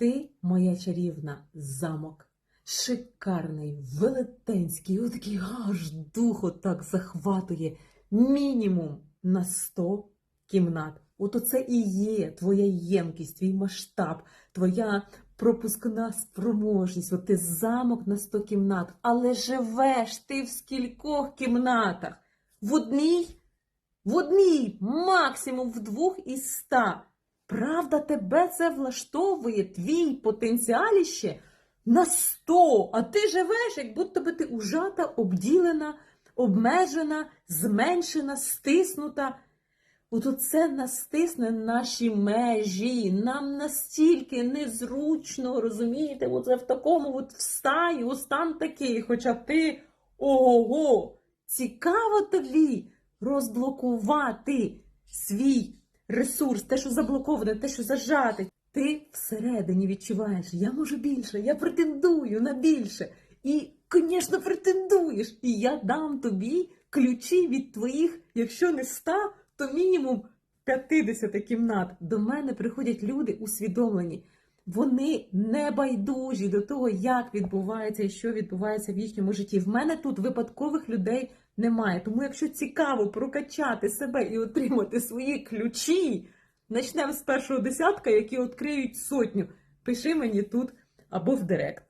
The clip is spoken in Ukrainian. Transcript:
Ти моя чарівна замок. Шикарний, велетенський, отакий аж дух отак захватує. Мінімум на 100 кімнат. От оце і є твоя ємкість, твій масштаб, твоя пропускна спроможність. От ти замок на 100 кімнат. Але живеш ти в скількох кімнатах? В одній? В одній, максимум в двох із ста. Правда, тебе це влаштовує, твій потенціаліще на сто, а ти живеш, як будто би ти ужата, обділена, обмежена, зменшена, стиснута. От оце настисне наші межі. Нам настільки незручно, розумієте, оце в такому от встаю, о, стан такий, хоча ти ого, цікаво тобі розблокувати свій ресурс, те, що заблоковане, те, що зажате. Ти всередині відчуваєш, я можу більше, я претендую на більше. І, звісно, претендуєш. І я дам тобі ключі від твоїх, якщо не ста, то мінімум 50 кімнат. До мене приходять люди усвідомлені. Вони не байдужі до того, як відбувається і що відбувається в їхньому житті. В мене тут випадкових людей немає. Тому, якщо цікаво прокачати себе і отримати свої ключі, почнемо з першого десятка, які відкриють сотню. Пиши мені тут або в директ.